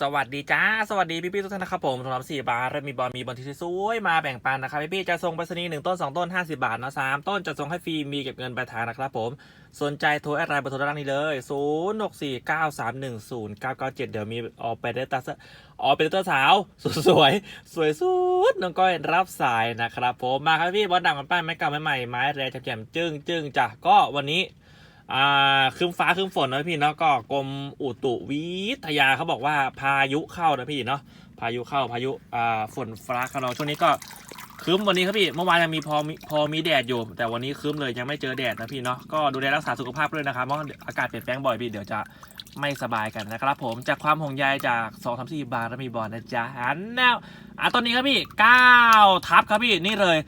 สวัสดีจ้า สวัสดีพี่พี่ๆทุกท่านนะครับผมสำหรับสี่บาทมีบอลมีบอลที่สวยมาแบ่งปันนะครับพี่พี่ๆจะส่งไปรษณีย์หนึ่งต้นสองต้นห้าสิบาทนะสามต้นจะส่งให้ฟรีมีเก็บเงินปลายทางนะครับผม สนใจโทรแอดไลน์เบอร์โทรด้านล่างนี้เลยศูนย์หกสี่เก้าสามหนึ่งศูนย์เก้าเก้าเจ็ดเดี๋ยวมีออกไปเดต้าออกไปเดต้าสาวสวยสวยสุดน้องก้อยรับสายนะครับผมมาครับพี่บอลดังกันป้ายไม้เก่าไม้ใหม่ไม้แรงแจ่มๆจึ้งจึ้งจ้ะก็วันนี้ อ่าครึ้มฟ้าครึ้มฝนนะพี่เนาะก็กรมอุตุวิทยาเขาบอกว่าพายุเข้านะพี่เนาะพายุเข้าพายุอ่าฝนฟ้าขนองช่วงนี้ก็ครึ้มวันนี้ครับพี่เมื่อวานยังมีพอมีพอมีแดดอยู่ แต่วันนี้ครึ้มเลยยังไม่เจอแดดนะพี่เนาะก็ดูแลรักษาสุขภาพด้วยนะครับเพราะอากาศเปลี่ยนแปลงบ่อยพี่เดี๋ยวจะไม่สบายกันนะครับผมจากความห่วงใยจาก2อสามสี่บาทแล้วมีบอลนะจ๊ะอันแนวอะตอนนี้ครับพี่9ทับครับพี่นี่เลย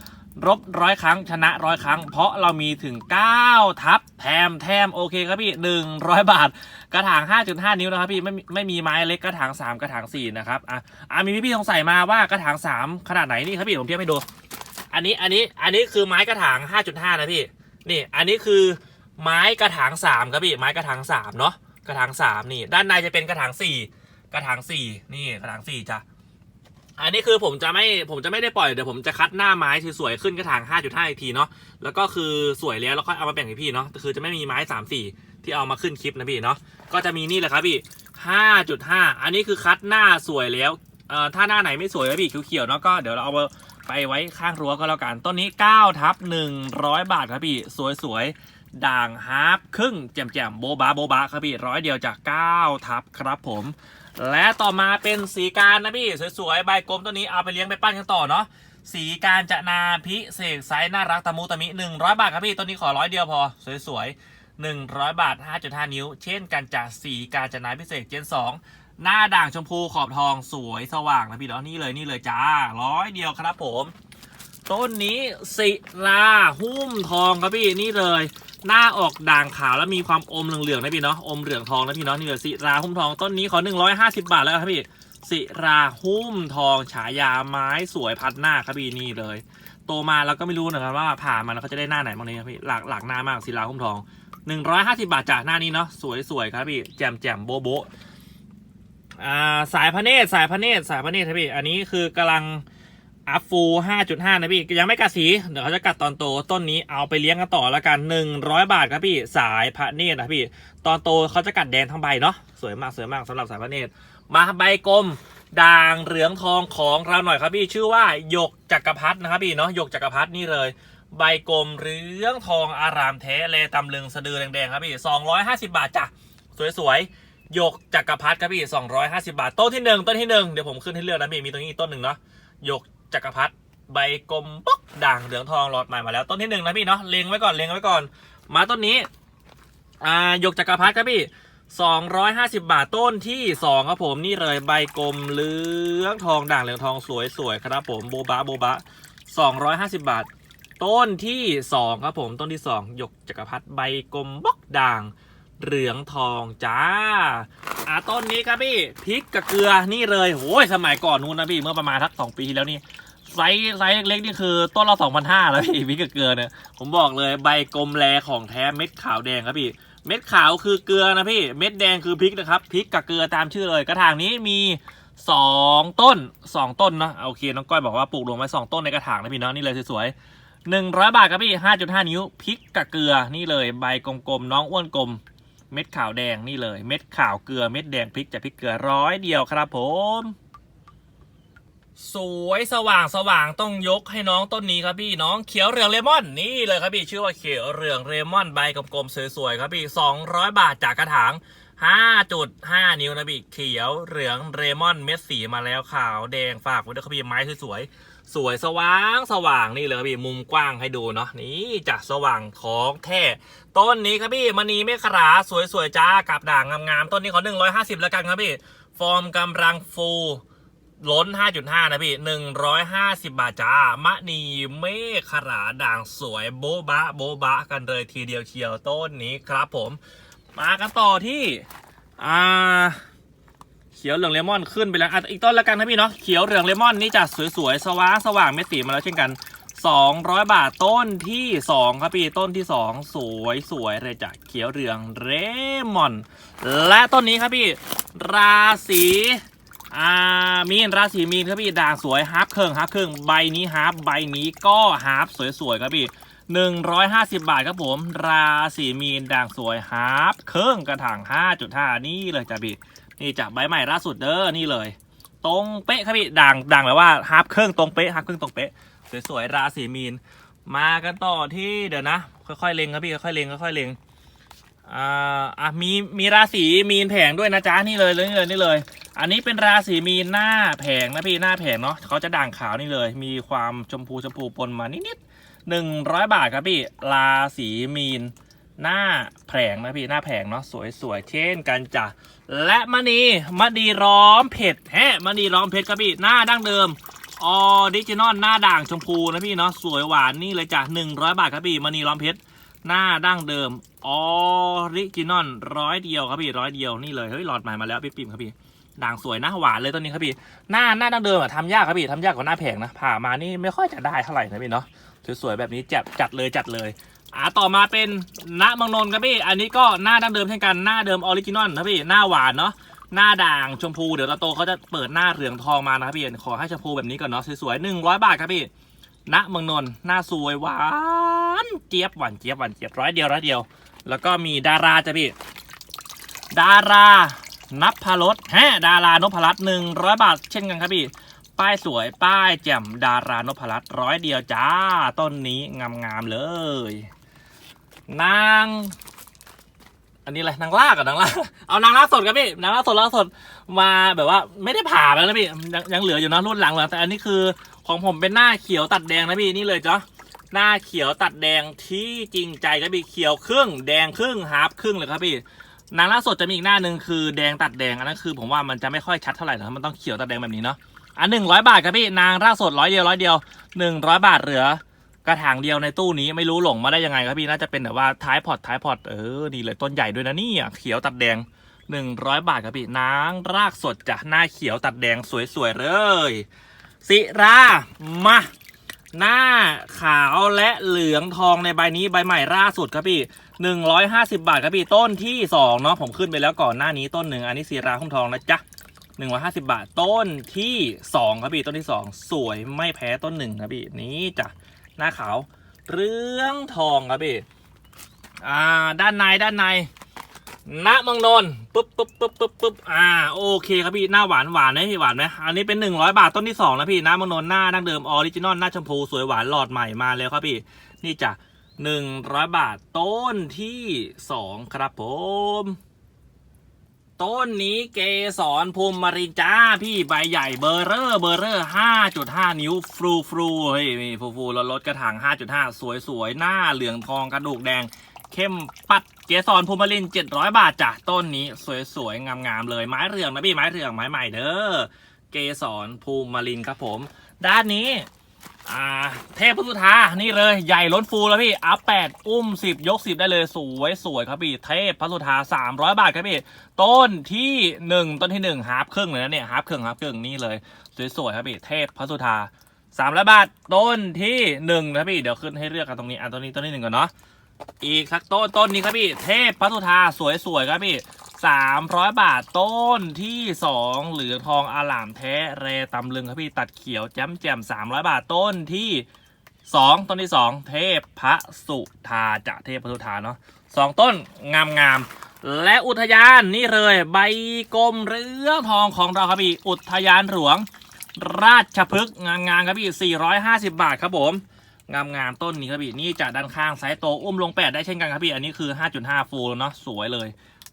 รบร้อยครั้งชนะร้อยครั้ง เพราะเรามีถึง 9 ทับแถมแถมโอเคครับพี่ 100 บาท กระถาง 5.5 นิ้วนะครับพี่ไม่ไม่มีไม้เล็กกระถาง 3 กระถาง 4 นะครับอะอะมีพี่ๆสงสัยมาว่ากระถาง 3 ขนาดไหนนี่ครับพี่ผมเทียบให้ดู อันนี้อันนี้อันนี้คือไม้กระถาง 5.5 นะพี่นี่อันนี้คือไม้กระถาง 3 ครับพี่ไม้กระถาง 3 เนาะกระถาง 3 นี่ ด้านในจะเป็นกระถาง 4 กระถาง 4 นี่กระถาง 4จ้ะ อันนี้คือผมจะไม่ผมจะไม่ได้ปล่อยเดี๋ยวผมจะคัดหน้าไม้สวยๆขึ้นกระถาง 5.5อีกทีเนาะแล้วก็คือสวยแล้วแล้วก็เอามาแบ่งให้พี่เนาะคือจะไม่มีไม้ 3 4 ที่เอามาขึ้นคลิปนะพี่เนาะก็จะมีนี่แหละครับพี่ 5.5 อันนี้คือคัดหน้าสวยแล้วเอ่อถ้าหน้าไหนไม่สวยนะพี่เขียวๆเนาะก็เดี๋ยวเราเอาไปไว้ข้างรั้วก็แล้วกันต้นนี้9ทับ100 บาทครับพี่สวยๆด่างฮาร์ปครึ่งแจ่มๆโบบาโบบาครับพี่ร้อยเดียวจาก9ทับครับผม และต่อมาเป็นสีการนะพี่ สวยๆใบกลมตัวนี้เอาไปเลี้ยงไปปั้นกันต่อเนาะสีการจะนาพิเศษไซส์น่ารักตะมูตะมิ100 บาทครับพี่ตัวนี้ขอร้อยเดียวพอ สวยๆ100 บาท 5.5 นิ้ว เช่นกันจากสีการจะนาพิเศษเจน2 หน้าด่างชมพูขอบทองสวยสว่างนะพี่เนาะนี่เลยนี่เลยจ้าร้อยเดียวครับผม ต้นนี้สิราหุ้มทองครับพี่นี่เลย หน้าออกด่างขาวแล้วมีความอมเหลืองๆนะพี่เนาะอมเหลืองทองนะพี่เนาะนี่เลยสิราหุ้มทองต้นนี้ขอ150บาทแล้วครับพี่สิราหุ้มทองฉายาไม้สวยพัดหน้าครับพี่นี่เลย โตมาเราก็ไม่รู้นะครับว่าผ่ามันแล้วเขาจะได้หน้าไหนบ้างเนี่ยครับพี่หลากหลากหน้ามากศิลาหุ้มทอง150บาทจากหน้านี้เนาะสวยๆครับพี่แจ่มแจ่มโบโบอ่าสายพระเนตรสายพระเนตรสายพระเนตรครับพี่อันนี้คือกำลัง อัพฟู5.5นะพี่ ยังไม่กัดสี เดี๋ยวเขาจะกัดตอนโต ต้นนี้เอาไปเลี้ยงกันต่อล้วกัน100บาทครับพี่ สายพระเนตรนะพี่ ตอนโตเขาจะกัดแดงทั้งใบเนาะ สวยมากสวยมากสำหรับสายพระเนตร มาใบกลมด่างเหลืองทองของเราหน่อยครับพี่ ชื่อว่าหยกจักรพรรดินะครับพี่เนาะ หยกจักรพรรดินี่เลย ใบกลมเหลืองทองอารามแท้เลตำลึงสะดือแดงๆครับพี่250บาทจ้ะ สวยๆ หยกจักรพรรดิครับพี่250บาท ต้นที่หนึ่งต้นที่หนึ่งเดี๋ยวผมขึ้นให้เลือกนะพี่ มีตรงนี้อีกต้นหนึ่งเนาะ หยก จักรพรรดิใบกลมป๊อกด่างเหลืองทองหลอดใหม่มาแล้วต้นที่หนึ่งนะพี่เนาะเล็งไว้ก่อนเล็งไว้ก่อน มาต้นนี้อ่าหยกจักรพรรดิครับพี่สองร้อยห้าสิบาทต้นที่สองครับผมนี่เลยใบกลมเหลืองทองด่างเหลืองทองสวยๆครับผมโบบะโบบะสองร้อยห้าสิบาท ต้นที่สองครับผมต้นที่สองหยกจักรพรรดิใบกลมบล็อกด่าง เหลืองทองจ้า อ่าต้นนี้ครับพี่พริกกับเกลือนี่เลยโอ้ยสมัยก่อนนู้นนะพี่เมื่อประมาณทักสองปีที่แล้วนี่ไซส์ไซส์เล็กๆนี่คือต้นละสองพันห้าแล้วพี่พริกกับเกลือเนี่ยผมบอกเลยใบกลมแลของแท้เม็ดขาวแดงครับพี่เม็ดขาวคือเกลือนะพี่เม็ดแดงคือพริกนะครับพริกกับเกลือตามชื่อเลย กระถางนี้มีสองต้นสองต้นนะโอเคน้องก้อยบอกว่าปลูกรวมไว้สองต้นในกระถางนะพี่เนาะนี่เลยสวยๆหนึ่งร้อยบาทครับพี่ห้าจุดห้านิ้วพริกกับเกลือนี่เลยใบกลมๆน้องอ้วนกลม เม็ดขาวแดงนี่เลย เม็ดขาวเกลือเม็ดแดงพริกจากพริกเกลือร้อยเดียวครับผม สวยสว่างสว่างต้องยกให้น้องต้นนี้ครับพี่น้องเขียวเหลืองเลมอนนี่เลยครับพี่ชื่อว่าเขียวเหลืองเลมอนใบกลมๆสวยๆครับพี่200 บาทจากกระถาง5.5 นิ้วนะพี่เขียวเหลืองเลมอนเม็ดสีมาแล้วขาวแดงฝากไว้ด้วยครับพี่ไม้สวยๆ สวยสว่างสว่างนี่เลยครับพี่มุมกว้างให้ดูเนาะนี่จากสว่างของแท้ต้นนี้ครับพี่มณีเมฆราสวยๆจ้ากับด่างงามๆต้นนี้ขอ150 แล้วกันครับพี่ ฟอร์มกำลังฟูล้น 5.5 นะพี่ 150 บาทจ้ามะนีเมฆราด่างสวยโบบะ โบบะ กันเลยทีเดียวเชียวต้นนี้ครับผม มากันต่อที่ อ่า เขียวเหลืองเลมอนขึ้นไปแล้วอะอีกต้นละกันนะพี่เนาะเขียวเหลืองเลมอนนี่จะสวยๆสว่างสว่างเม็ดสีมาแล้วเช่นกัน 200 บาทต้นที่ 2 ครับพี่ต้นที่ 2 สวยสวยเลยจากเขียวเหลืองเรมอน และต้นนี้ครับพี่ ราศีอามีนราศีมีนครับพี่ด่างสวยฮาร์ปเครึ่งฮาร์ปเครึ่งใบนี้ฮาร์ปใบนี้ก็ฮาร์ปสวยๆครับพี่ หนึ่งร้อยห้าสิบบาทครับผม ราศีมีนด่างสวยฮาร์ปเครึ่องกระถางห้าจุดห้านี่เลยจ้ะพี่ นี่จากใบใหม่ล่าสุดเด้อนี่เลย ตรงเป๊ะครับพี่ด่างด่างแบบว่าฮาร์ปเครึ่องตรงเป๊ะฮาร์ปเครึ่องตรงเป๊ะสวยๆราศีมีน มากันต่อที่เดี๋ยวนะ ค่อยๆเล็งครับพี่ค่อยๆเล็งค่อยๆเล็งอ่าอะมีมีราศีมีนแผงด้วยนะจ๊ะนี่เลยเลยนี่เลยนี่เลย อันนี้เป็นราศีมีนหน้าแผงนะพี่หน้าแผงเนาะเขาจะด่างขาวนี่เลย มีความชมพูชมพูปนมานิดๆ หนึ่งร้อยบาทครับพี่ราศีมีน หน้าแผงนะพี่หน้าแผงเนาะสวยๆเช่นกันจ้ะและมณีมณีร้อมเผ็ดแฮะมณีร้อมเผ็ดครับพี่หน้าดั้งเดิมออดิจินอลหน้าด่างชมพูนะพี่เนาะสวยหวานนี่เลยจ้ะหนึ่งร้อยบาทครับพี่มณีร้อมเพชรหน้าดั้งเดิมออริจินอลร้อยเดียวครับพี่ร้อยเดียวนี่เลยเฮ้ยหลอดใหม่มาแล้วพี่ปิ่มครับพี่ ด่างสวยนะหวานเลยตัวนี้ครับพี่ หน้าหน้าดั้งเดิมอะทำยากครับพี่ทำยากกว่าหน้าแผงนะ ผ่ามานี่ไม่ค่อยจะได้เท่าไหร่นะพี่เนาะสวยๆแบบนี้จัดจัดเลยจัดเลยอ่าต่อมาเป็นณมังนนท์ครับพี่ อันนี้ก็หน้าดั้งเดิมเช่นกันหน้าเดิมออริจินอลนะพี่หน้าหวานเนาะหน้าด่างชมพูเดี๋ยวตาโตเขาจะเปิดหน้าเหลืองทองมานะครับพี่ขอให้ชมพูแบบนี้ก่อนเนาะสวยๆหนึ่งร้อยบาทครับพี่ณเมืองนนท์หน้าสวยหวานเจี๊ยบหวานเจี๊ยบหวานเจี๊ยบร้อยเดียวร้อยเดียว แล้วก็มีดาราจ้ะพี่ ดารา นับพารสแฮดารานพรัตน์หนึ่งร้อยบาทเช่นกันครับพี่ ป้ายสวยป้ายแจ่มดารานพรัตน์ร้อยเดียวจ้า ต้นนี้งามๆเลย นาง อันนี้อะไรนางลากกับนางลากเอานางลากสดครับพี่นางลากสดลากสดมาแบบว่าไม่ได้ผ่าแล้วนะพี่ยังยังเหลืออยู่นะรุ่นหลังเหลือแต่อันนี้คือของผมเป็นหน้าเขียวตัดแดงนะพี่นี่เลยจ้ะหน้าเขียวตัดแดงที่จริงใจครับพี่เขียวครึ่ง แดงครึ่งฮาร์ปครึ่งเลยครับพี่ นางล่าสดจะมีอีกหน้าหนึ่งคือแดงตัดแดงอันนั้นคือ ผมว่ามันจะไม่ค่อยชัดเท่าไหร่นะมันต้องเขียวตัดแดงแบบนี้เนาะอันหนึ่งร้อยบาทครับพี่นางล่าสดร้อยเดียวร้อยเดียวหนึ่งร้อยบาทเหลือกระถางเดียวในตู้นี้ไม่รู้หลงมาได้ยังไงครับพี่น่าจะเป็นแบบว่าท้ายพอร์ตท้ายพอร์ตเออดีเลยต้นใหญ่ด้วยนะนี่เขียวตัดแดงหนึ่งร้อยบาทครับพี่นางรากสดจ้ะหน้าเขียวตัดแดงสวยๆเลยสิรามาหน้าขาวและเหลืองทองในใบนี้ใบใหม่ล่าสุดครับพี่ หนึ่งร้อยห้าสิบาทครับพี่ต้นที่สองเนาะผมขึ้นไปแล้วก่อนหน้านี้ต้นหนึ่งอันนี้สีราคุ้มทองนะจ๊ะหนึ่งร้อยห้าสิบาทต้นที่สองครับพี่ต้นที่สองสวยไม่แพ้ต้นหนึ่งครับพี่นี้จ้ะหน้าขาวเหลืองทองครับพี่อ่าด้านในด้านในณเมืองนนท์ปุ๊บปุ๊บปุ๊บปุ๊บปุ๊บอ่าโอเคครับพี่หน้าหวานหวานไหมพี่หวานไหมอันนี้เป็นหนึ่งร้อยบาทต้นที่สองนะพี่ณเมืองนนท์หน้าดั้งเดิมออริจินอลหน้าชมพูสวยหวานหลอดใหม่มาแล้วครับพี่นี่จ้ะ หนึ่งร้อยบาทต้นที่สองครับผม ต้นนี้เกสรภูมิมารินจ้า พี่ใบใหญ่เบอร์เรอร์เบอร์เรอร์ห้าจุดห้านิ้วฟรูฟรูเฮ้ยนี่ฟูฟูลดลดกระถางห้าจุดห้าสวยสวยหน้าเหลืองทองกระดูกแดง เข้มปัดเกสรภูมิมารินเจ็ดร้อยบาทจ้ะต้นนี้สวยๆงามๆเลยไม้เรืองนะพี่ไม้เรืองไม้ใหม่เด้อเกสรภูมิมารินครับผม ด้านนี้ อ่าเทพพุทธานี่เลยใหญ่ล้นฟูแล้วพี่อัพแปดอุ้มสิบยกสิบได้เลยสวยสวยครับพี่เทพพระสุธาสามร้อยบาทครับพี่ต้นที่หนึ่งต้นที่หนึ่งฮาร์ปครึ่งเลยนะเนี่ยฮาร์ปครึ่งฮาร์ปครึ่งนี่เลยสวยๆครับพี่เทพพระสุธาสามร้อยบาทต้นที่หนึ่งนะพี่เดี๋ยวขึ้นให้เลือกกันตรงนี้อะต้นนี้ต้นที่หนึ่งก่อนเนาะอีกสักต้นต้นนี้ครับพี่เทพพัทุธาสวยๆครับพี่ สามร้อยบาทต้นที่สองเหลืองทองอาลามแท้เรตำลึงครับพี่ตัดเขียวแจ่มแจ่มสามร้อยบาทต้นที่สองต้นที่สองเทพพระสุธาจะเทพพระสุธาเนาะสองต้นงามงามและอุทยานนี่เลยใบกลมเรือทองของเราครับพี่อุทยานหลวง ราชพฤกษ์งามๆครับพี่450 บาทครับผมงามงามต้นนี้ครับพี่นี่จากด้านข้างไซส์โตอุ้มลงแปดได้เช่นกันครับพี่อันนี้คือ 5.5 ฟูลเนาะสวยเลย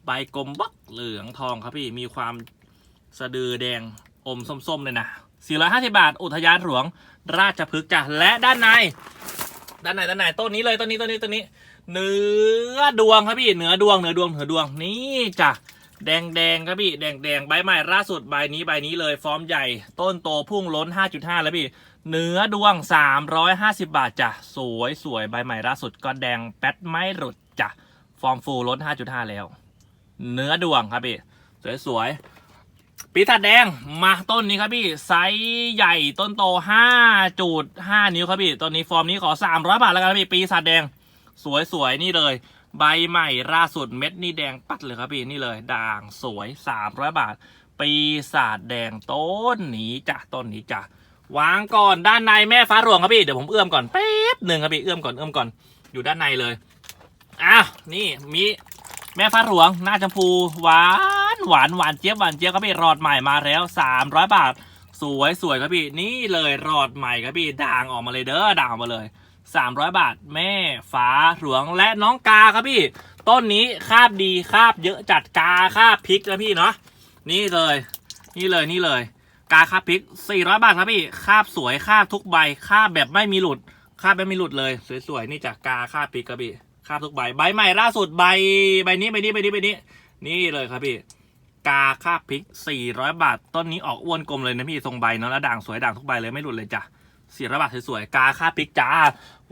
ใบกลมบักเหลืองทองครับพี่มีความสะดือแดงอมส้มๆเลยนะ450 บาท อุทยานหลวง ราชพฤกษ์จ้ะและด้านใน ด้านในด้านในต้นนี้เลยต้นนี้ต้นนี้ต้นนี้ เนื้อดวงครับพี่เนื้อดวงเนื้อดวงเนื้อดวงนี่จ้ะแดงแดงครับพี่แดงแดงใบใหม่ล่าสุดใบนี้ใบนี้เลยฟอร์มใหญ่ ต้นโตพุ่งล้น 5.5 แล้วพี่เนื้อดวง 350 บาทจ้ะสวยสวยใบใหม่ล่าสุดก็แดงแป๊ดไม่หลุดจ้ะฟอร์มฟูลลด5.5 แล้ว เนื้อดวงครับพี่ สวยสวยปีถัดแดงมาต้นนี้ครับพี่ไซส์ใหญ่ต้นโต5.5นิ้วครับพี่ต้นนี้ฟอร์มนี้ขอ 300 บาทแล้วกันพี่ปีสัดแดงสวยสวยนี่เลย ใบใหม่ล่าสุดเม็ดนี่แดงปัดเลยครับพี่นี่เลย ด่างสวย 300 บาท ปีศาจแดงต้นนี้จ้ะต้นนี้จ้ะวางก่อนด้านในแม่ฟ้าหลวงครับพี่เดี๋ยวผมเอื้อมก่อนแป๊บหนึ่งครับพี่เอื้อมก่อนเอื้อมก่อนอยู่ด้านในเลยอ้าวนี่มี แม่ฟ้าหลวง หน้าชมพูหวานหวานหวานเจี๊ยบหวานเจี๊ยบครับพี่รอดใหม่มาแล้วสามร้อยบาท สวยสวยครับพี่นี่เลยรอดใหม่ครับพี่ด่างออกมาเลยเด้อด่างออกมาเลย 300 บาท แม่ฟ้าหลวงและน้องกาครับพี่ ต้นนี้คาบดีคาบเยอะจัดกาคาบพริกนะพี่เนาะนี่เลย นี่เลยนี่เลย กาคาบพริก 400 บาทครับพี่คาบสวยคาบทุกใบคาบแบบไม่มีหลุดคาบแบบไม่มีหลุดเลย สวยๆนี่จากกาคาบพริกครับพี่ คาบทุกใบ ใบใหม่ล่าสุดใบใบนี้ใบนี้ใบนี้ใบนี้ นี่เลยครับพี่ กาคาบพริก 400 บาท ต้นนี้ออกอ้วนกลมเลยนะพี่ทรงใบเนาะแล้วด่างสวยด่างทุกใบเลยไม่หลุดเลยจ้ะ400บาทสวยๆ กาคาพริกจ้า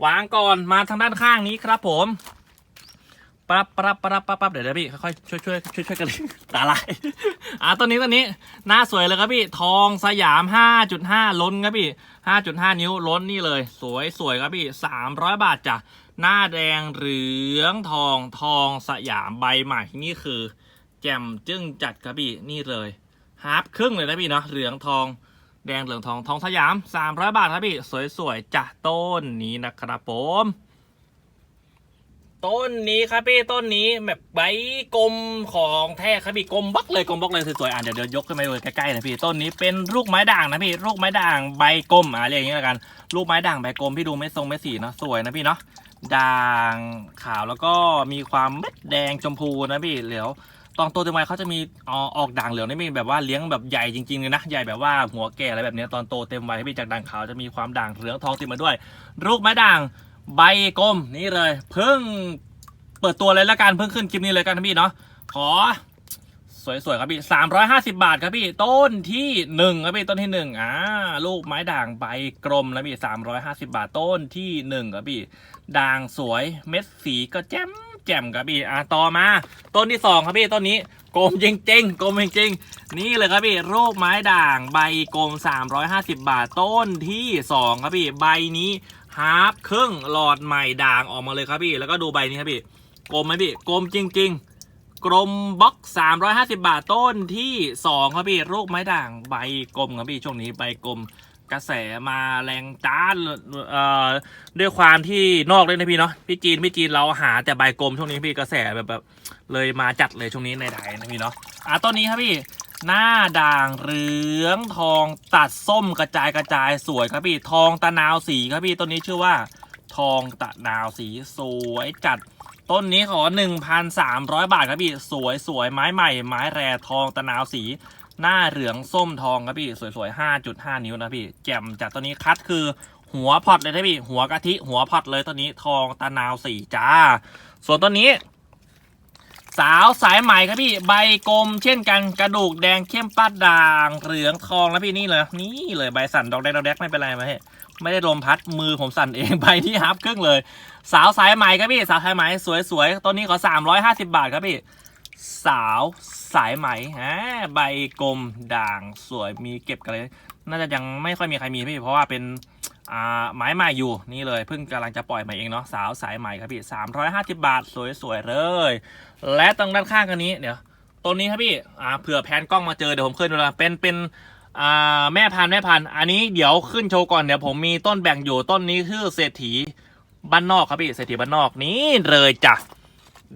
วางก่อนมาทางด้านข้างนี้ครับผมปั๊บปั๊บปั๊บปั๊บปั๊บเดี๋ยวเดี๋ยวพี่ค่อยๆช่วยช่วยช่วยช่วยกันตาลายอ่าต้นนี้ต้นนี้หน้าสวยเลยครับพี่ ทองสยาม 5.5 ล้นครับพี่ 5.5 นิ้วล้นนี่เลย สวยสวยครับพี่ 300 บาทจ้ะ หน้าแดงเหลืองทองทองสยามใบใหม่นี่คือ แจ่มจึ้งจัดครับพี่นี่เลยฮาร์ปครึ่งเลยนะพี่เนาะเหลืองทองแดงเหลืองทองทองสยาม300บาทครับพี่สวยๆจ้ะต้นนี้นะครับผมต้นนี้ครับพี่ต้นนี้แบบใบกลมของแท้ครับพี่กลมบล็อกเลยกลมบล็อกเลยสวยๆอะเดี๋ยวเดี๋ยวยกขึ้นมาดูใกล้ๆนะพี่ต้นนี้เป็นลูกไม้ด่างนะพี่ลูกไม้ด่างใบกลมอะเรียกอย่างนี้ล้วกัน ลูกไม้ด่างใบกลมพี่ดูไม่ทรงไม่สีเนาะสวยนะพี่เนาะ ด่างขาวแล้วก็มีความเม็ดแดงชมพูนะพี่เหลียวตอนโตเต็มวัยเขาจะมีออออกด่างเหลืองนี่มีแบบว่าเลี้ยงแบบใหญ่จริงๆเลยนะใหญ่แบบว่าหัวแก่อะไรแบบนี้ตอนโตเต็มวัยพี่จากด่างขาวจะมีความด่างเหลืองทองติดมาด้วยลูกไม้ด่างใบกลมนี่เลย เพิ่งเปิดตัวเลยละกันเพิ่งขึ้นคลิปนี้เลยกันนพี่เนาะขอ สวยๆครับพี่สามร้อยห้าสิบาทครับพี่ต้นที่หนึ่งครับพี่ต้นที่หนึ่งอ่าลูกไม้ด่างใบกลมแล้วพี่สามร้อยห้าสิบาทต้นที่หนึ่งครับพี่ด่างสวยเม็ดสีก็แจ่มแจ่มครับพี่อ่าต่อมา ต้นที่สองครับพี่ต้นนี้กลมจริงๆกลมจริงๆนี่เลยครับพี่รูปไม้ด่างใบกลม350บาทต้นที่สองครับพี่ใบนี้ฮาร์ปครึ่งหลอดใหม่ด่างออกมาเลยครับพี่แล้วก็ดูใบนี้ครับพี่กลมไหมพี่กลมจริง ๆ กลมบล็อก 350 บาทต้นที่สองครับพี่รูปไม้ด่างใบกลมครับพี่ช่วงนี้ใบกลมกระแสมาแรงจ้าเอ่อด้วยความที่นอกเลยนะพี่เนาะพี่จีนพี่จีนเราหาแต่ใบกลมช่วงนี้พี่กระแสแบบแบบเลยมาจัดเลยช่วงนี้ในไทยนะพี่เนาะอะต้นนี้ครับพี่ หน้าด่างเหลืองทองตัดส้มกระจายกระจายสวยครับพี่ ทองตะนาวสีครับพี่ต้นนี้ชื่อว่า ทองตะนาวสีสวยจัด ต้นนี้ขอ 1,300 บาทครับพี่ สวยสวยไม้ใหม่ ไม้แร่ทองตะนาวสี หน้าเหลืองส้มทองครับพี่ สวยๆ5.5 นิ้วนะพี่ แจ่มจากตัวนี้คัดคือหัวพอตเลยนะพี่ หัวกะทิ หัวพอตเลยตัวนี้ทองตะนาวสีจ้า ส่วนตัวนี้ สาวสายใหม่ครับพี่ ใบกลมเช่นกันกระดูกแดงเข้มปัดด่างเหลืองทองแล้วพี่นี่เลย นี่เลยใบสั่นดอกแดงดอกแดกไม่เป็นไรไหม ไม่ได้ลมพัดมือผมสั่นเองใบที่ฮับครึ่งเลย สาวสายใหม่ครับพี่ สาวสายไหมสวยๆตัวนี้ขอ 350 บาทครับพี่ สาวสายไหมอ่ใบกลมด่างสวยมีเก็บกันเลย น่าจะยังไม่ค่อยมีใครมีพี่ เพราะว่าเป็นอ่าไม้ใหม่อยู่นี่เลยเพิ่งกำลังจะปล่อยใหม่เองเนาะสาวสายใหม่ครับพี่ 350 บาทสวยๆเลย และตรงด้านข้างกันนี้เดี๋ยวตัวนี้ครับพี่อ่าเผื่อแพนกล้องมาเจอเดี๋ยวผมขึ้นดูนะเป็นเป็น อ่าแม่พันธุ์แม่พันธุ์อันนี้เดี๋ยวขึ้นโชว์ก่อนเดี๋ยวผมมีต้นแบ่งอยู่ต้นนี้คือเศรษฐีบ้านนอกครับพี่เศรษฐีบ้านนอกนี่เลยจ้ะ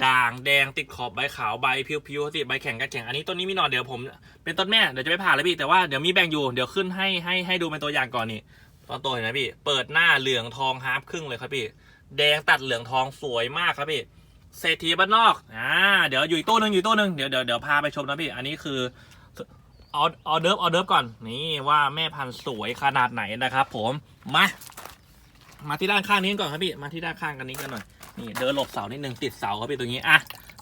ด่างแดงติดขอบใบขาวใบพิวๆติดใบแข็งกระแข็งอันนี้ต้นนี้มีหนอนเดี๋ยวผมเป็นต้นแม่เดี๋ยวจะไปผ่าแล้วพี่แต่ว่าเดี๋ยวมีแบ่งอยู่เดี๋ยวขึ้นให้ให้ให้ดูเป็นตัวอย่างก่อนนี่ตอนโตเห็นไหมพี่เปิดหน้าเหลืองทองฮาร์ปครึ่งเลยครับพี่แดงตัดเหลืองทองสวยมากครับพี่เศรษฐีบ้านนอกอ่าเดี๋ยวอยู่ตู้หนึงอยู่ตู้หนึงเดี๋ยวเดี๋ยวเดี๋ยวพาไปชมนะพี่อันนี้คือ ออออเดิร์ฟออเดิร์ฟก่อน นี่ว่าแม่พันธุ์สวยขนาดไหนนะครับ ผมมามาที่ด้านข้างนี้ก่อนครับพี่มาที่ด้านข้างกันนี้กันหน่อยนี่เดินหลบเสานิดนึงติดเสาครับพี่ตรงนี้อะ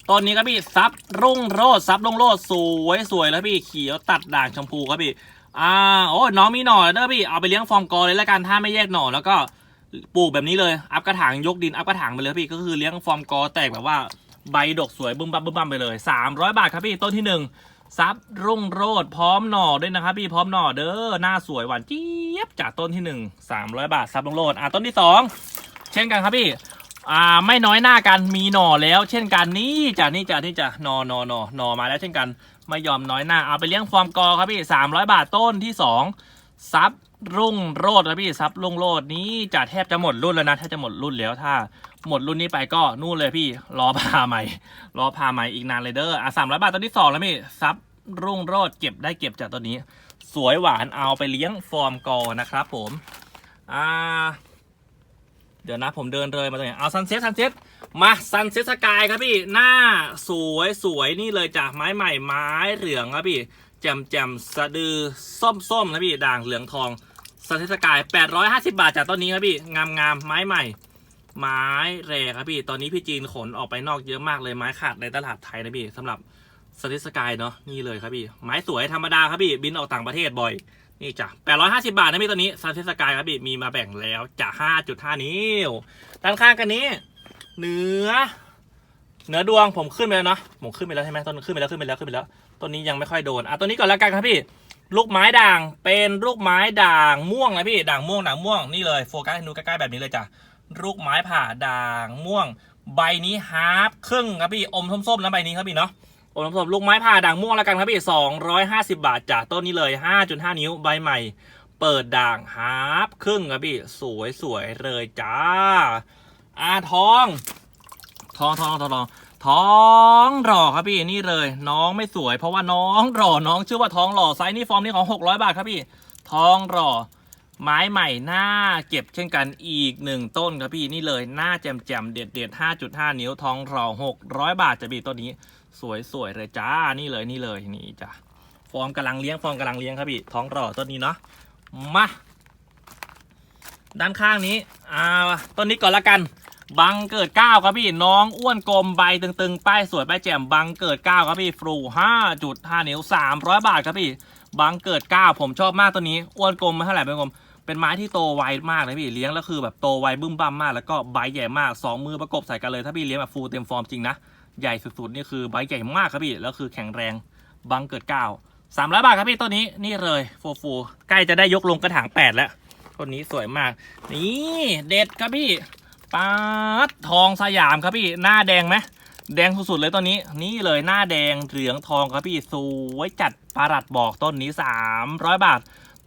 ต้นนี้ครับพี่ซับรุ่งโรดซับรุ่งโรดสวยสวยแล้วพี่เขียวตัดด่างชมพูครับพี่อ่าโอ้น้องมีหน่อเด้อพี่เอาไปเลี้ยงฟอร์มกอเลยแล้วกันถ้าไม่แยกหน่อแล้วก็ปลูกแบบนี้เลยอัพกระถางยกดินอัพกระถางไปเลยพี่ก็คือเลี้ยงฟอร์มกอแตกแบบว่าใบดกสวยบึ้มบั้มบึ้มบั้มไปเลย 300 บาทครับพี่ต้นที่หนึ่ง ซับรุ่งโรดพร้อมหน่อด้วยนะครับพี่พร้อมหน่อเด้อหน้าสวยหวานเจี๊ยบจากต้นที่หนึ่ง300บาทซับรุ่งโรดอะต้นที่สองเช่นกันครับพี่อ่าไม่น้อยหน้ากันมีหน่อแล้ว เช่นกันนี่จ้ะนี่จ้ะนี่จ้ะหนอหนอหนอหนอมาแล้วเช่นกันไม่ยอมน้อยหน้าเอาไปเลี้ยงฟอร์มกอครับพี่สามร้อยบาทต้นที่สองซับ รุ่งโรดครับพี่ซับรุ่งโรดนี้จะแทบจะหมดรุ่นแล้วนะแทบจะหมดรุ่นแล้วถ้า หมดรุ่นนี้ไปก็นู่นเลยพี่รอพาใหม่รอพาใหม่อีกนานเลยเด้ออะสามร้อยบาทต้นที่สองแล้วพี่ซับรุ่งโรดเก็บได้เก็บจากต้นนี้ สวยหวานเอาไปเลี้ยงฟอร์มกอนะครับผมอ่าเดี๋ยวนะผมเดินเลยมาตรงไหนเอาซันเซ็ตซันเซ็ตมาซันเซ็ตสกายครับพี่หน้าสวยสวยนี่เลยจ้ะไม้ใหม่ไม้เหลืองครับพี่แจ่มแจ่มสะดือส้มส้มนะพี่ด่างเหลืองทอง ซันเตสกาย850 บาทจากต้นนี้ครับพี่ งามงามไม้ใหม่ ไม้แรครับพี่ ตอนนี้พี่จีนขนออกไปนอกเยอะมากเลยไม้ขาดในตลาดไทยนะพี่สำหรับซันเตสกายเนาะนี่เลยครับพี่ ไม้สวยธรรมดาครับพี่ บินออกต่างประเทศบ่อย นี่จ้ะ850 บาทนะพี่ตัวนี้ซันเตสกายครับพี่มีมาแบ่งแล้วจ้ะ5.5 นิ้ว ด้านข้างกันนี้ เนื้อเนื้อดวงผมขึ้นไปแล้วเนาะผมขึ้นไปแล้วใช่ไหมต้นขึ้นไปแล้วขึ้นไปแล้วขึ้นไปแล้วต้นนี้ยังไม่ค่อยโดนอะตัวนี้ก่อนแล้วกันครับพี่ ลูกไม้ด่างเป็นลูกไม้ด่างม่วงนะพี่ด่างม่วงด่างม่วงนี่เลยโฟกัสให้ดูใกล้ๆแบบนี้เลยจ้ะลูกไม้ผ่าด่างม่วง ใบนี้ฮาร์ฟครึ่งครับพี่อมส้มๆนะใบนี้ครับพี่เนาะอมส้มๆลูกไม้ผ่าด่างม่วงแล้วกันครับพี่250บาทจ้ะต้นนี้เลย5.5นิ้วใบใหม่ เปิดด่างฮาร์ฟครึ่งครับพี่สวยสวยๆเลยจ้าอาทอง ทองทองทองทอง ท้องหล่อครับพี่นี่เลย น้องไม่สวย เพราะว่าน้องหล่อน้องชื่อว่าท้องหล่อไซส์นี่ฟอร์มนี้ของ600 บาทครับพี่ ท้องหล่อไม้ใหม่หน้าเก็บเช่นกันอีกหนึ่งต้นครับพี่นี่เลยหน้าแจ่มแจ่มๆเด็ดเด็ด5.5นิ้วทองหล่อ600บาทจะพี่ต้นนี้สวยสวยๆเลยจ้านี่เลยนี่เลยนี่จ้ะฟอร์มกำลังเลี้ยงฟอร์มกำลังเลี้ยงครับพี่ท้องหล่อต้นนี้เนาะมาด้านข้างนี้อ่าต้นนี้ก่อนละกัน บังเกิดเก้าครับพี่น้องอ้วนกลมใบตึงๆป้ายสวยป้ายแจ่มบังเกิดเก้าครับพี่ฟลูห้าจุดห้านิ้วสามร้อยบาทครับพี่บังเกิดเก้าผมชอบมากตัวนี้อ้วนกลมไม่เท่าไหร่เป็นกลมเป็นไม้ที่โตไวมากเลยพี่เลี้ยงแล้วคือแบบโตไวบึ้มบั้มมากแล้วก็ใบใหญ่มากสองมือประกบใส่กันเลยถ้าพี่เลี้ยงแบบฟูลเต็มฟอร์มจริงนะใหญ่สุดๆนี่คือใบใหญ่มากครับพี่แล้วคือแข็งแรงบังเกิดเก้าสามร้อยบาทครับพี่ต้นนี้นี่เลยฟูฟูใกล้จะได้ยกลงกระถางแปดแล้วต้นนี้สวยมาก นี่เด็ดครับพี่ ป๊าดทองสยามครับพี่หน้าแดงไหมแดงสุดๆเลยต้นนี้ นี่เลยหน้าแดงเหลืองทองครับพี่สวยจัดปารัดบอกต้นนี้สามร้อยบาท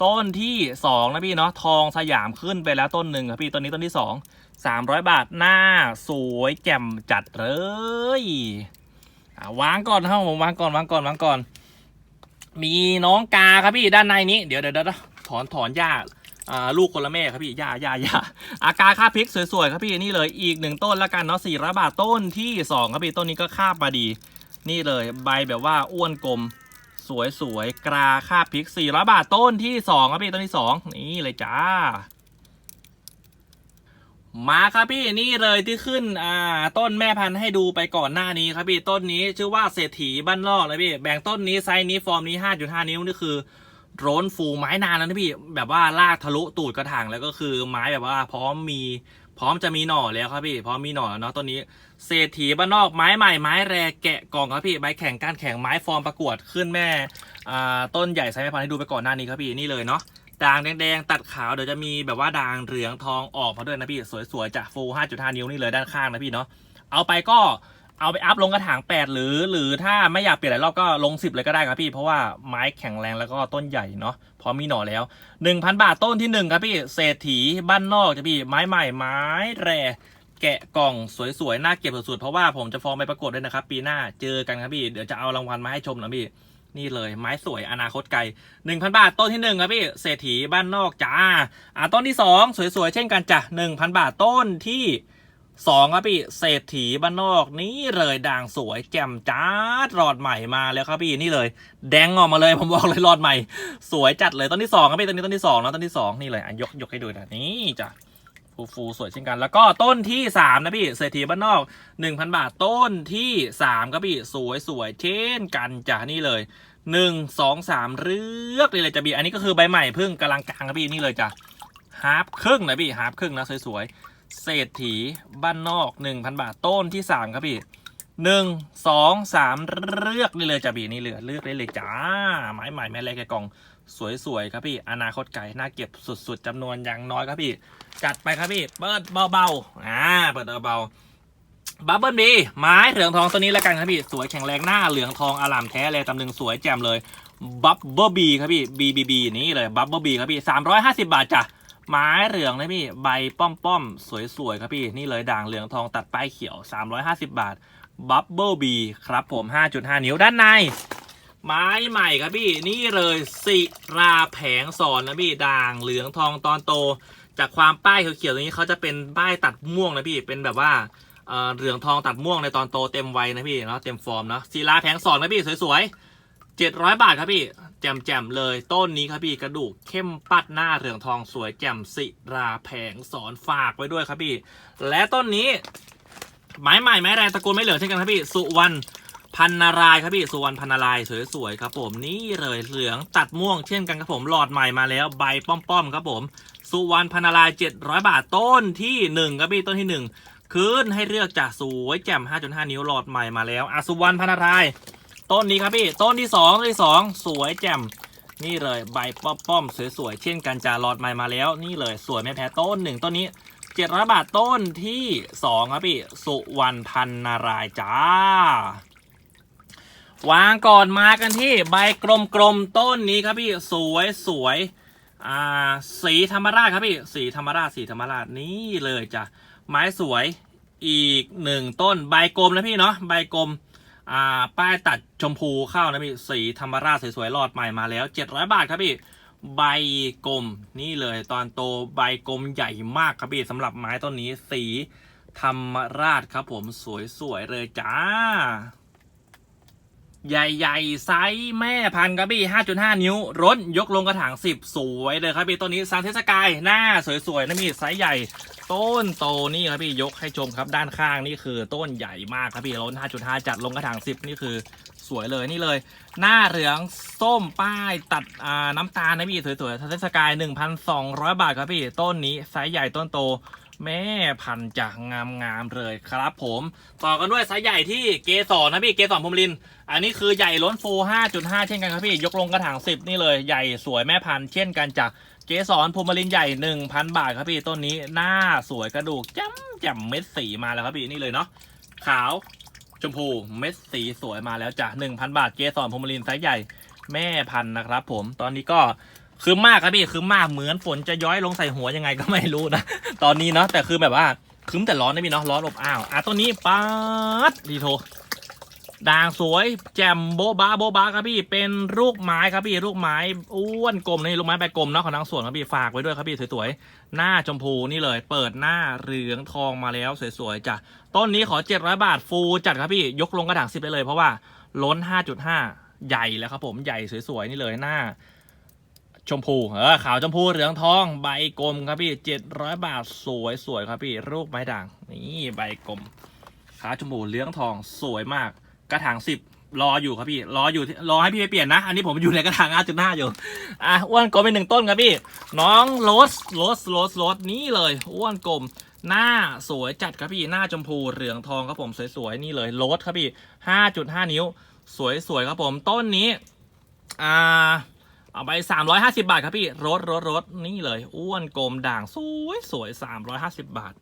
ต้นที่สองนะพี่เนาะทองสยามขึ้นไปแล้วต้นหนึ่งครับพี่ต้นนี้ต้นที่สองสามร้อยบาทหน้าสวยแจ่มจัดเลยวางก่อนครับผมวางก่อนวางก่อนวางก่อน มีน้องกาครับพี่ด้านในนี้ เดี๋ยวเดี๋ยวเดี๋ยวถอนถอนหญ้าอ่า ลูกคนละแม่ครับพี่ยายายาอากาค่าพริกสวยๆครับพี่นี่เลยอีกหนึ่งต้นละกันเนาะสี่ร้อยบาทต้นที่สองครับพี่ต้นนี้ก็คาบมาดี นี่เลยใบแบบว่าอ้วนกลม สวยๆกราค่าพริกสี่ร้อยบาทต้นที่สองครับพี่ต้นที่สองนี่เลยจ้ามาครับพี่นี่เลยที่ขึ้นอ่าต้นแม่พันธุ์ให้ดูไปก่อนหน้านี้ครับพี่ต้นนี้ชื่อว่าเศรษฐีบ้านนอกเลยพี่แบ่งต้นนี้ไซส์นี้ฟอร์มนี้ 5.5 นิ้วนี่คือ โรนฟูไม้นานแล้วนะพี่แบบว่าลากทะลุตูดกระถางแล้วก็คือไม้แบบว่าพร้อมมีพร้อมจะมีหน่อแล้วครับพี่พร้อมมีหน่อแล้วเนาะต้นนี้เศรษฐีบ้านนอกไม้ใหม่ไม้แรแกะกล่องครับพี่ใบแข่งการแข่งไม้ฟอร์มประกวดขึ้นแม่อ่าต้นใหญ่ไซส์แม่พันธุ์ให้ดูไปก่อนหน้านี้ครับพี่นี่เลยเนาะด่างแดงๆตัดขาวเดี๋ยวจะมีแบบว่าด่างเหลืองทองออกมาด้วยนะพี่สวยๆจากฟู5.5 นิ้วนี่เลยด้านข้างนะพี่เนาะเอาไปก็ เอาไปอัพลงกระถาง 8 หรือ หรือถ้าไม่อยากเปลี่ยนหลายรอบก็ลง 10 เลยก็ได้ครับพี่เพราะว่าไม้แข็งแรงแล้วก็ต้นใหญ่เนาะพอมีหน่อแล้ว 1,000 บาทต้นที่ 1 ครับพี่เศรษฐีบ้านนอกจะพี่ไม้ใหม่ไม้แร่แกะกล่องสวยๆน่าเก็บสุดๆเพราะว่าผมจะฟอร์มไปประกวดด้วยนะครับ ปีหน้าเจอกันครับพี่เดี๋ยวจะเอารางวัลมาให้ชมนะพี่นี่เลยไม้สวยอนาคตไกล 1,000 บาทต้นที่1ครับพี่เศรษฐีบ้านนอกจ้าอ่าต้นที่ 2 สวยๆเช่นกันจ้ะ1,000 บาทต้นที่ สองครับพี่เศรษฐีบ้านนอกนี่เลยด่างสวยแจ่มจ้าดรอดใหม่มาแล้วครับพี่นี่เลย แดงออกมาเลยผมบอกเลยรอดใหม่ สวยจัดเลยต้นที่สองครับพี่ต้นนี้ต้นที่สองนะต้นที่สองนี่เลยอะยกยกให้ดูนะนี่จ้ะฟูฟูสวยเช่นกัน แล้วก็ต้นที่สามนะพี่เศรษฐีบ้านนอกหนึ่งพันบาทต้นที่สามครับพี่สวยสวยเช่นกันจ้ะนี่เลยหนึ่งสองสามเลือกเลยเลยจะบีอันนี้ก็คือใบใหม่เพิ่งกำลังกลางครับพี่นี่เลยจ้ะฮาร์ปครึ่งนะพี่ฮาร์ปครึ่งนะสวยๆ เศรษฐีบ้านนอก 1,000 บาทต้นที่ 3 ครับพี่หนึ่งสองสามเลือกได้เลยจ้ะพี่นี่เลือเลือกได้เลยจ้าไม้ใหม่แม่แรกแกะกล่องสวยๆครับพี่ อนาคตไก่น่าเก็บสุดๆจำนวนอย่างน้อยครับพี่ จัดไปครับพี่ เปิดเบาๆอ่าเปิดเบาๆบับเบิลบีไม้เหลืองทองตัวนี้แล้วกันครับพี่ สวยแข็งแรงหน้าเหลืองทองอลามแท้เลยตำลึงสวยแจ่มเลยบับเบิลบีครับพี่บีบีบีนี่เลยบับเบิลบีครับพี่สามร้อยห้าสิบบาทจ้ะ ไม้เหลืองนะพี่ ใบป้อมป้อมๆสวยๆ ครับพี่ นี่เลยด่างเหลืองทองตัดป้ายเขียว 350 บาทบับเบิลบีครับผม 5.5 นิ้วด้านใน ไม้ใหม่ครับพี่ นี่เลยสิราแผงสอนนะพี่ ด่างเหลืองทองตอนโต จากความป้ายเขียวๆตรงนี้เขาจะเป็นป้ายตัดม่วงนะพี่ เป็นแบบว่าเอ่อเหลืองทองตัดม่วงในตอนโตเต็มวัยนะพี่เนาะเต็มฟอร์มเนาะศิลาแผงสอนนะพี่สวยๆ เจ็ดร้อยบาทครับพี่ แจ่มๆเลย ต้นนี้ครับพี่กระดูกเข้มปัดหน้าเหลืองทองสวยแจ่มศิราแผงสอนฝากไว้ด้วยครับพี่ และต้นนี้ ไม้ใหม่ไม้แรงตระกูลไม่เหลืองเช่นกันครับพี่ สุวรรณพันนารายครับพี่สุวรรณพันนารายสวยๆครับผมนี่เลยเหลืองตัดม่วงเช่นกันครับผมหลอดใหม่มาแล้วใบป้อมๆครับผมสุวรรณพันนารายเจ็ดร้อยบาทต้นที่หนึ่งครับพี่ต้นที่หนึ่งคืนให้เลือกจากสวยแจ่ม5.5 นิ้วหลอดใหม่มาแล้วอะสุวรรณพันนาราย ต้นนี้ครับพี่ ต้นที่สองต้นที่สองสวยแจ่มนี่เลยใบป้อมๆสวยๆเช่นกันจ่าหลอดใหม่มาแล้ว นี่เลยสวยไม่แพ้ต้นหนึ่งต้นนี้เจ็ดร้อยบาทต้นที่สองครับพี่ สุวรรณพันนารายจ้าวางก่อนมากันที่ใบกลมๆต้นนี้ครับพี่สวยสวยอ่าสีธรรมราชครับพี่สีธรรมราชสีธรรมราชนี่เลยจ้ะไม้สวยอีกหนึ่งต้นใบกลมนะพี่เนาะใบกลม อ่าป้ายตัดชมพูเข้านะพี่สีธรรมราชสวยๆรอดใหม่มาแล้ว 700 บาทครับพี่ใบกลมนี่เลยตอนโตใบกลมใหญ่มากครับพี่สำหรับไม้ต้นนี้สีธรรมราชครับผมสวยๆเลยจ้า ใหญ่ๆไซส์แม่พันธุ์ครับพี่5.5 นิ้ว ร้นยกลงกระถาง 10 สวยเลยครับพี่ต้นนี้ซานเทสกายหน้าสวยๆนะพี่ไซส์ใหญ่ ต้นโตนี่ครับพี่ยกให้ชมครับด้านข้างนี่คือต้นใหญ่มากครับพี่ล้น 5.5 จัดลงกระถาง 10 นี่คือสวยเลยนี่เลย หน้าเหลืองส้มป้ายตัดน้ำตาลนะพี่สวยๆซานเทสกาย 1,200 บาทครับพี่ต้นนี้ไซส์ใหญ่ต้นโต แม่พันจากงามงามเลยครับผม ต่อกันด้วยไซส์ใหญ่ที่เกสรนะพี่เกสรพรมลิน อันนี้คือใหญ่ล้นฟู5.5 เช่นกันครับพี่ ยกลงกระถาง 10 นี่เลยใหญ่สวยแม่พันเช่นกันจากเกสรพรมลินใหญ่ 1,000 บาทครับพี่ต้นนี้หน้าสวยกระดูกจ้ำจ่ำเม็ดสีมาแล้วครับพี่นี่เลยเนาะขาวชมพูเม็ดสีสวยมาแล้วจ้ะ1,000 บาทเกสรพรมลินไซส์ใหญ่แม่พันธุ์นะครับผมตอนนี้ก็ คือมากครับพี่คือมากเหมือนฝนจะย้อยลงใส่หัวยังไงก็ไม่รู้นะตอนนี้เนาะแต่คือแบบว่าครึ้มแต่ร้อนนะพี่เนาะร้อนอบอ้าวอะต้นนี้ป๊าดดีโทด่างสวยแจ่มโบบาโบบาครับพี่เป็นลูกไม้ครับพี่ลูกไม้อ้วนกลมนี่ลูกไม้ใบกลมเนาะของทางสวนครับพี่ฝากไว้ด้วยครับพี่สวยๆหน้าชมพูนี่เลย เปิดหน้าเหลืองทองมาแล้วสวยๆจ้ะต้นนี้ขอ700บาทฟูจัดครับพี่ยกลงกระถางสิบไปเลยเพราะว่าล้น5.5ใหญ่แล้วครับผมใหญ่สวยๆนี่เลยหน้า ชมพูเออขาวชมพูเหลืองทองใบกลมครับพี่700บาทสวยๆครับพี่รูปไม้ด่างนี่ใบกลมขาวชมพูเหลืองทองสวยมาก กระถางสิบรออยู่ครับพี่รออยู่รอให้พี่ไปเปลี่ยนนะ อันนี้ผมอยู่ในกระถางอาจุดหน้าอยู่อะอ้วนกลมเป็นหนึ่งต้นครับพี่ น้องโรสโรสโรสโรสนี่เลยอ้วนกลมหน้าสวยจัดครับพี่หน้าชมพูเหลืองทองครับผมสวยๆนี่เลยโรสครับพี่ห้าจุดห้านิ้ว สวยๆครับผมต้นนี้อ่า เอาไปสามร้อยห้าสิบาทครับพี่รถรถรถนี่เลย อ้วนกลมด่างสวยสวยสามร้อยห้าสิบาท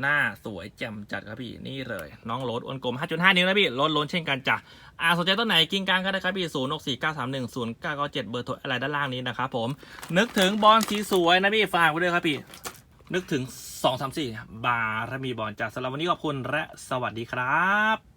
หน้าสวยแจ่มจัดครับพี่นี่เลย น้องรถอ้วนกลม 5.5 นิ้วนะพี่รถล้นเช่นกันจ้ะอ่าสนใจต้นไหนกินกลางก็ได้ครับพี่0 6 4 9 3 1 0 9 9 7 เบอร์โทรอะไรด้านล่างนี้นะครับผม นึกถึงบอลสีสวยนะพี่ฝากไว้ด้วยครับพี่ นึกถึง 2 3 4 บาร์มีบอลจากสำหรับวันนี้ขอบคุณและสวัสดีครับ